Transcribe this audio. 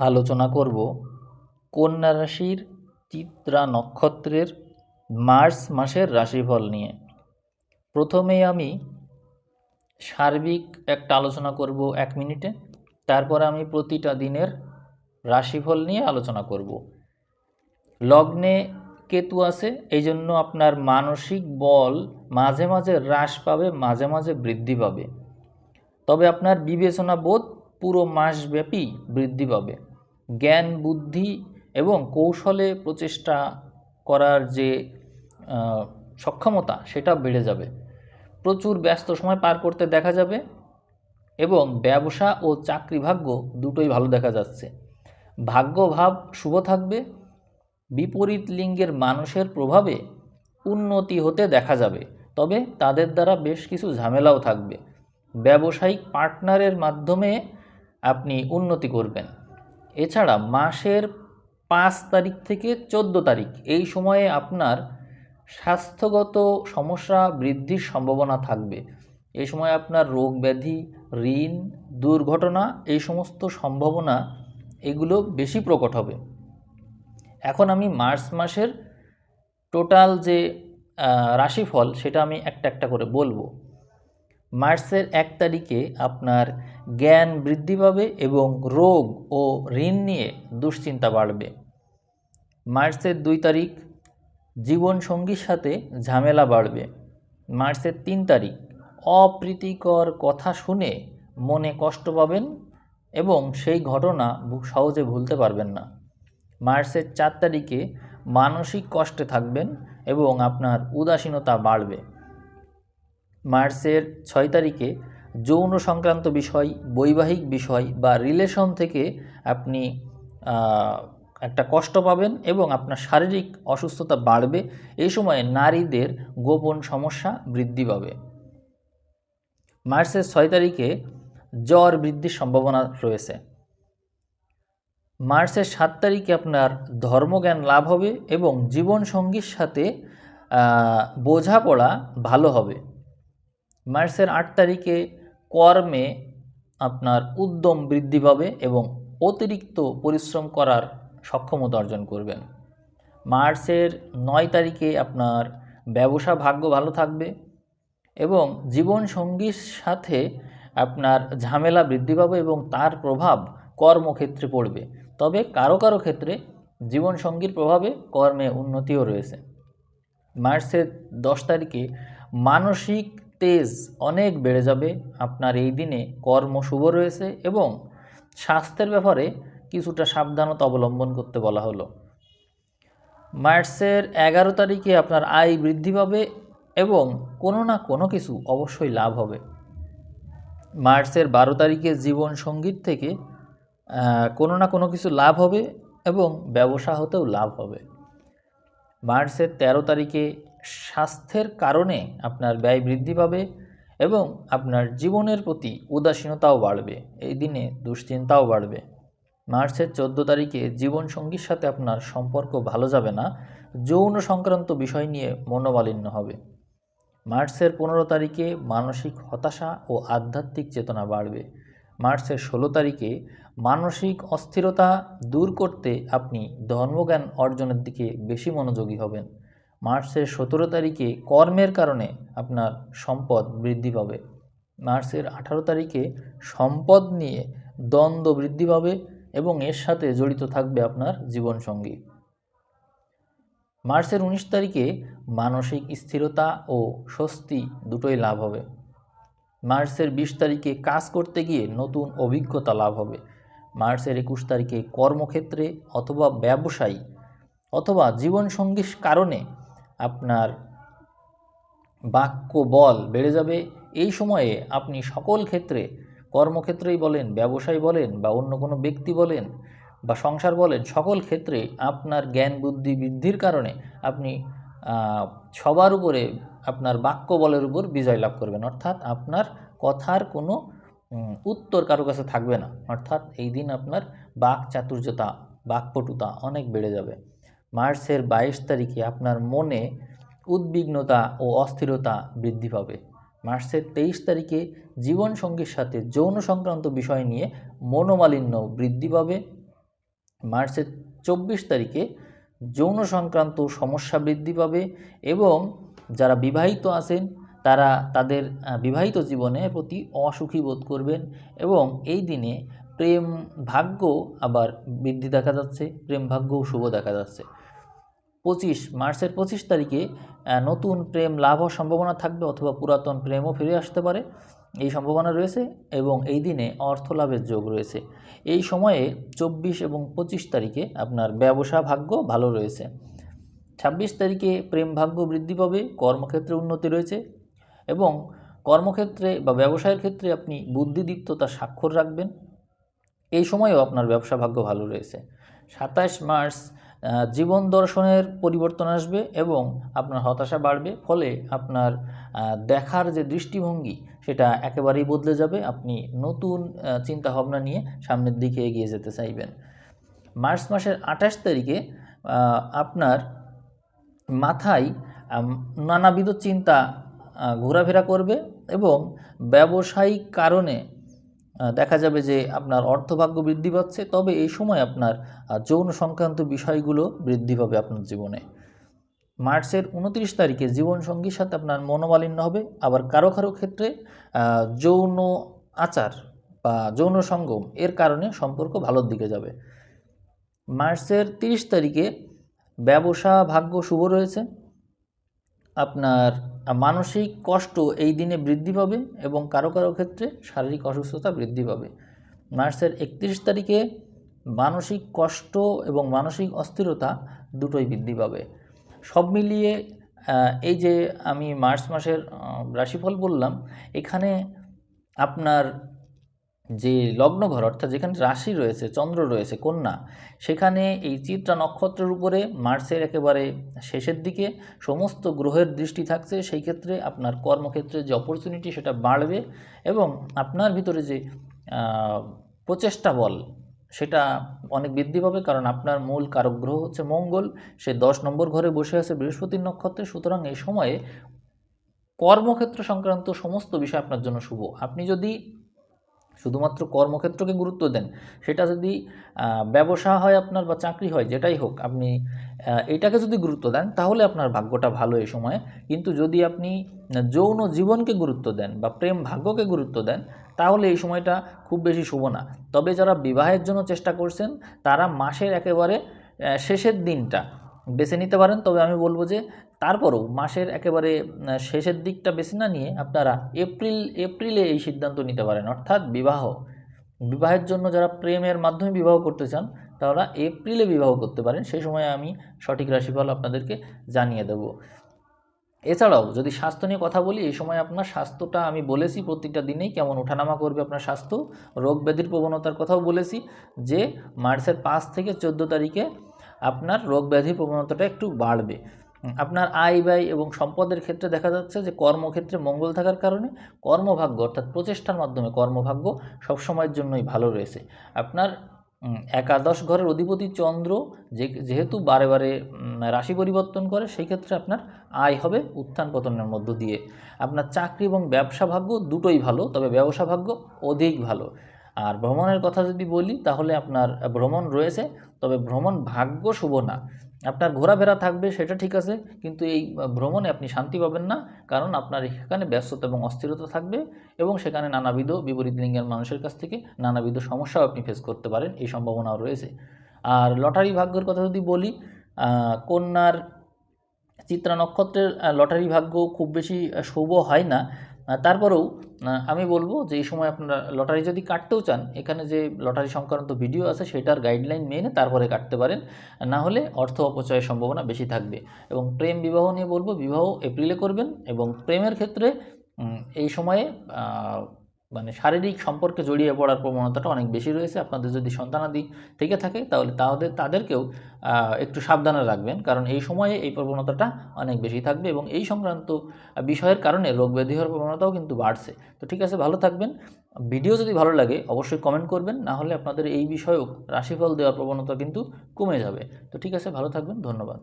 আলোচনা করব কন্যা রাশির চিত্রা নক্ষত্রের মার্চ মাসের রাশিফল নিয়ে। প্রথমেই আমি সার্বিক একটা আলোচনা করব এক মিনিটে। তারপরে আমি প্রতিটা দিনের রাশিফল নিয়ে আলোচনা করব। লগ্নে কেতু আছে এই জন্য আপনার মানসিক বল মাঝে মাঝে হ্রাস পাবে, মাঝে মাঝে বৃদ্ধি পাবে। তবে আপনার বিবেচনা বোধ পুরো মাসব্যাপী বৃদ্ধি পাবে। জ্ঞান, বুদ্ধি এবং কৌশলে প্রচেষ্টা করার যে সক্ষমতা সেটা বেড়ে যাবে। প্রচুর ব্যস্ত সময় পার করতে দেখা যাবে এবং ব্যবসা ও চাকরি ভাগ্য দুটোই ভালো দেখা যাচ্ছে। ভাগ্য ভাব শুভ থাকবে, বিপরীত লিঙ্গের মানুষের প্রভাবে উন্নতি হতে দেখা যাবে, তবে তাদের দ্বারা বেশ কিছু ঝামেলাও থাকবে। ব্যবসায়িক পার্টনারের মাধ্যমে আপনি উন্নতি করবেন। এছাড়া মাসের পাঁচ তারিখ থেকে চোদ্দ তারিখ এই সময়ে আপনার স্বাস্থ্যগত সমস্যা বৃদ্ধির সম্ভাবনা থাকবে। এই সময় আপনার রোগ ব্যাধি, ঋণ, দুর্ঘটনা এই সমস্ত সম্ভাবনা এগুলো বেশি প্রকট হবে। এখন আমি মার্চ মাসের টোটাল যে রাশিফল সেটা আমি একটা একটা করে বলব। মার্চের এক তারিখে আপনার জ্ঞান বৃদ্ধি পাবে এবং রোগ ও ঋণ নিয়ে দুশ্চিন্তা বাড়বে। মার্চের দুই তারিখ জীবনসঙ্গীর সাথে ঝামেলা বাড়বে। মার্চের তিন তারিখ অপ্রীতিকর কথা শুনে মনে কষ্ট পাবেন এবং সেই ঘটনা সহজে ভুলতে পারবেন না। মার্চের চার তারিখে মানসিক কষ্টে থাকবেন এবং আপনার উদাসীনতা বাড়বে। মার্চের ছয় তারিখে যৌন সংক্রান্ত বিষয়, বৈবাহিক বিষয় বা রিলেশন থেকে আপনি একটা কষ্ট পাবেন এবং আপনার শারীরিক অসুস্থতা বাড়বে। এই সময়ে নারীদের গোপন সমস্যা বৃদ্ধি পাবে। মার্চের ছয় তারিখে জ্বর বৃদ্ধির সম্ভাবনা রয়েছে। মার্চের সাত তারিখে আপনার ধর্মজ্ঞান লাভ হবে এবং জীবনসঙ্গীর সাথে বোঝাপড়া ভালো হবে। মার্চের আট তারিখে কর্মে আপনার উদ্যম বৃদ্ধি পাবে এবং অতিরিক্ত পরিশ্রম করার সক্ষমতা অর্জন করবেন। মার্চের নয় তারিখে আপনার ব্যবসা ভাগ্য ভালো থাকবে এবং জীবনসঙ্গীর সাথে আপনার ঝামেলা বৃদ্ধি পাবে এবং তার প্রভাব কর্মক্ষেত্রে পড়বে। তবে কারও কারও ক্ষেত্রে জীবনসঙ্গীর প্রভাবে কর্মে উন্নতিও রয়েছে। মার্চের দশ তারিখে মানসিক তেজ অনেক বেড়ে যাবে। আপনার এই দিনে কর্ম শুভ রয়েছে এবং স্বাস্থ্যের ব্যাপারে কিছুটা সাবধানতা অবলম্বন করতে বলা হলো। মার্চের এগারো তারিখে আপনার আয় বৃদ্ধি পাবে এবং কোনো না কোনো কিছু অবশ্যই লাভ হবে। মার্চের বারো তারিখে জীবন সংগীত থেকে কোনো না কোনো কিছু লাভ হবে এবং ব্যবসা হতেও লাভ হবে। মার্চের তেরো তারিখে স্বাস্থ্যের কারণে আপনার ব্যয় বৃদ্ধি পাবে এবং আপনার জীবনের প্রতি উদাসীনতাও বাড়বে। এই দিনে দুশ্চিন্তাও বাড়বে। মার্চের চোদ্দ তারিখে জীবনসঙ্গীর সাথে আপনার সম্পর্ক ভালো যাবে না। যৌন সংক্রান্ত বিষয় নিয়ে মনোমালিন্য হবে। মার্চের পনেরো তারিখে মানসিক হতাশা ও আধ্যাত্মিক চেতনা বাড়বে। মার্চের ষোলো তারিখে মানসিক অস্থিরতা দূর করতে আপনি ধর্মজ্ঞান অর্জনের দিকে বেশি মনোযোগী হবেন। মার্চের সতেরো তারিখে কর্মের কারণে আপনার সম্পদ বৃদ্ধি পাবে। মার্চের আঠারো তারিখে সম্পদ নিয়ে দ্বন্দ্ব বৃদ্ধি পাবে এবং এর সাথে জড়িত থাকবে আপনার জীবনসঙ্গী। মার্চের উনিশ তারিখে মানসিক স্থিরতা ও স্বস্তি দুটোই লাভ হবে। মার্চের বিশ তারিখে কাজ করতে গিয়ে নতুন অভিজ্ঞতা লাভ হবে। মার্চের একুশ তারিখে কর্মক্ষেত্রে অথবা ব্যবসায়ী অথবা জীবনসঙ্গীর কারণে আপনার বাক্য বল বেড়ে যাবে। এই সময়ে আপনি সকল ক্ষেত্রে, কর্মক্ষেত্রেই বলেন, ব্যবসায় বলেন বা অন্য কোনো ব্যক্তি বলেন বা সংসার বলেন, সকল ক্ষেত্রে আপনার জ্ঞান বুদ্ধি বৃদ্ধির কারণে আপনি সবার উপরে আপনার বাক্য বলের উপর বিজয় লাভ করবেন। অর্থাৎ আপনার কথার কোনো উত্তর কারও কাছে থাকবে না। অর্থাৎ এই দিন আপনার বাক চাতুর্যতা বাকপটুতা অনেক বেড়ে যাবে। মার্চের বাইশ তারিখে আপনার মনে উদ্বিগ্নতা ও অস্থিরতা বৃদ্ধি পাবে। মার্চের তেইশ তারিখে জীবনসঙ্গীর সাথে যৌন সংক্রান্ত বিষয় নিয়ে মনোমালিন্য বৃদ্ধি পাবে। মার্চের চব্বিশ তারিখে যৌন সংক্রান্ত সমস্যা বৃদ্ধি পাবে এবং যারা বিবাহিত আছেন, তারা তাদের বিবাহিত জীবনের প্রতি অসুখী বোধ করবেন এবং এই দিনে প্রেম ভাগ্য আবার বৃদ্ধি দেখা যাচ্ছে, প্রেম ভাগ্যও শুভ দেখা যাচ্ছে। পঁচিশ, মার্চের পঁচিশ তারিখে নতুন প্রেম লাভ হওয়ার সম্ভাবনা থাকবে অথবা পুরাতন প্রেমও ফিরে আসতে পারে। এই সম্ভাবনা রয়েছে এবং এই দিনে অর্থ লাভের যোগ রয়েছে। এই সময়ে চব্বিশ এবং পঁচিশ তারিখে আপনার ব্যবসা ভাগ্য ভালো রয়েছে। ছাব্বিশ তারিখে প্রেম ভাগ্য বৃদ্ধি পাবে, কর্মক্ষেত্রে উন্নতি রয়েছে এবং কর্মক্ষেত্রে বা ব্যবসায়ের ক্ষেত্রে আপনি বুদ্ধিদীপ্ততার স্বাক্ষর রাখবেন। এই সময়েও আপনার ব্যবসা ভাগ্য ভালো রয়েছে। সাতাশ মার্চ জীবন দর্শনের পরিবর্তন আসবে এবং আপনার হতাশা বাড়বে, ফলে আপনার দেখার যে দৃষ্টিভঙ্গি, সেটা একেবারেই বদলে যাবে। আপনি নতুন চিন্তাভাবনা নিয়ে সামনের দিকে এগিয়ে যেতে চাইবেন। মার্চ মাসের আঠাশ তারিখে আপনার মাথায় নানাবিধ চিন্তা ঘোরাফেরা করবে এবং ব্যবসায়িক কারণে দেখা যাবে যে আপনার অর্থভাগ্য বৃদ্ধি পাচ্ছে, তবে এই সময় আপনার যৌন সংক্রান্ত বিষয়গুলো বৃদ্ধি পাবে আপনার জীবনে। মার্চের উনত্রিশ তারিখে জীবনসঙ্গীর সাথে আপনার মনোমালিন্য হবে। আবার কারও কারও ক্ষেত্রে যৌন আচার বা যৌন সঙ্গম এর কারণে সম্পর্ক ভালোর দিকে যাবে। মার্চের তিরিশ তারিখে ব্যবসা ভাগ্য শুভ রয়েছে। আপনার মানসিক কষ্ট এই দিনে বৃদ্ধি পাবে এবং কারও কারও ক্ষেত্রে শারীরিক অসুস্থতা বৃদ্ধি পাবে। মার্চের একত্রিশ তারিখে মানসিক কষ্ট এবং মানসিক অস্থিরতা দুটোই বৃদ্ধি পাবে। সব মিলিয়ে এই যে আমি মার্চ মাসের রাশিফল বললাম, এখানে আপনার যে লগ্নঘর, অর্থাৎ যেখানে রাশি রয়েছে, চন্দ্র রয়েছে, কন্যা, সেখানে এই চিত্রা নক্ষত্রের উপরে মার্চের একেবারে শেষের দিকে সমস্ত গ্রহের দৃষ্টি থাকছে। সেই ক্ষেত্রে আপনার কর্মক্ষেত্রে যে অপরচুনিটি সেটা বাড়বে এবং আপনার ভিতরে যে প্রচেষ্টা বল সেটা অনেক বৃদ্ধি পাবে কারণ আপনার মূল কারক গ্রহ হচ্ছে মঙ্গল। সে দশ নম্বর ঘরে বসে আছে বৃহস্পতির নক্ষত্রে। সুতরাং এই সময়ে কর্মক্ষেত্র সংক্রান্ত সমস্ত বিষয় আপনার জন্য শুভ। আপনি যদি শুধুমাত্র কর্মক্ষেত্রকে গুরুত্ব দেন। সেটা যদি ব্যবসা হয় আপনার বা চাকরি হয়, যেটাই হোক, আপনি এটাকে যদি গুরুত্ব দেন, তাহলে আপনার ভাগ্যটা ভালো এই সময়ে। কিন্তু যদি আপনি যৌন জীবনকে গুরুত্ব দেন বা প্রেম ভাগ্যকে গুরুত্ব দেন, তাহলে এই সময়টা খুব বেশি শুভ না। তবে যারা বিবাহের জন্য চেষ্টা করছেন, তারা মাসের একেবারে শেষের দিনটা বেছে নিতে পারেন। তবে আমি বলব যে তারপরেও মাসের একেবারে শেষের দিকটা বেছে না নিয়ে আপনারা এপ্রিল, এপ্রিলে এই সিদ্ধান্ত নিতে পারেন। অর্থাৎ বিবাহ। বিবাহের জন্য যারা প্রেমের মাধ্যমে বিবাহ করতে চান, তারা এপ্রিলে বিবাহ করতে পারেন। সেই সময় আমি সঠিক রাশিফল আপনাদেরকে জানিয়ে দেব। এছাড়াও যদি স্বাস্থ্য নিয়ে কথা বলি এই সময় আপনার স্বাস্থ্যটা আমি বলেছি প্রত্যেকটা দিনেই কেমন ওঠানামা করবে আপনার স্বাস্থ্য। রোগ ব্যাধির প্রবণতার কথাও বলেছি যে মার্চের পাঁচ থেকে চোদ্দ তারিখে আপনার রোগ ব্যাধির প্রবণতাটা একটু বাড়বে। আপনার আয় ব্যয় এবং সম্পদের ক্ষেত্রে দেখা যাচ্ছে যে কর্মক্ষেত্রে মঙ্গল থাকার কারণে কর্মভাগ্য, অর্থাৎ প্রচেষ্টার মাধ্যমে কর্মভাগ্য সবসময়ের জন্যই ভালো রয়েছে। আপনার একাদশ ঘরের অধিপতি চন্দ্র যে, যেহেতু বারে বারে রাশি পরিবর্তন করে, সেই ক্ষেত্রে আপনার আয় হবে উত্থান পতনের মধ্য দিয়ে। আপনার চাকরি এবং ব্যবসা ভাগ্য দুটোই ভালো, তবে ব্যবসা ভাগ্য অধিক ভালো। আর ভ্রমণের কথা যদি বলি, তাহলে আপনার ভ্রমণ রয়েছে, তবে ভ্রমণ ভাগ্য শুভ না। আপনার ঘোরাফেরা থাকবে, সেটা ঠিক আছে, কিন্তু এই ভ্রমণে আপনি শান্তি পাবেন না, কারণ আপনার এখানে ব্যস্ততা এবং অস্থিরতা থাকবে এবং সেখানে নানাবিধ বিপরীত লিঙ্গের মানুষের কাছ থেকে নানাবিধ সমস্যাও আপনি ফেস করতে পারেন, এই সম্ভাবনাও রয়েছে। আর লটারি ভাগ্যের কথা যদি বলি কন্যার চিত্রা নক্ষত্রের লটারি ভাগ্য খুব বেশি শুভ হয় না তারপরেও আমি বলব যে এই সময় আপনারা লটারি যদি কাটতেও চান, এখানে যে লটারি সংক্রান্ত ভিডিও আছে সেটার গাইডলাইন মেনে তারপরে কাটতে পারেন। না হলে অর্থ অপচয়ের সম্ভাবনা বেশি থাকবে। এবং প্রেম বিবাহ নিয়ে বলব, বিবাহ এপ্রিলে করবেন এবং প্রেমের ক্ষেত্রে এই সময়ে মানে শারীরিক সম্পর্কে জড়িয়ে পড়ার প্রবণতাটা অনেক বেশি রয়েছে। আপনাদের যদি সন্তানাদি থেকে থাকে, তাহলে তাদের, তাদেরকেও একটু সাবধানে রাখবেন। কারণ এই সময়ে এই প্রবণতাটা অনেক বেশি থাকবে এবং এই সংক্রান্ত বিষয়ের কারণে রোগ ব্যাধি হওয়ার প্রবণতাও কিন্তু বাড়ছে। তো ঠিক আছে, ভালো থাকবেন। ভিডিও যদি ভালো লাগে, অবশ্যই কমেন্ট করবেন। না হলে আপনাদের এই বিষয়েও রাশিফল দেওয়ার প্রবণতা কিন্তু কমে যাবে। তো ঠিক আছে, ভালো থাকবেন। ধন্যবাদ।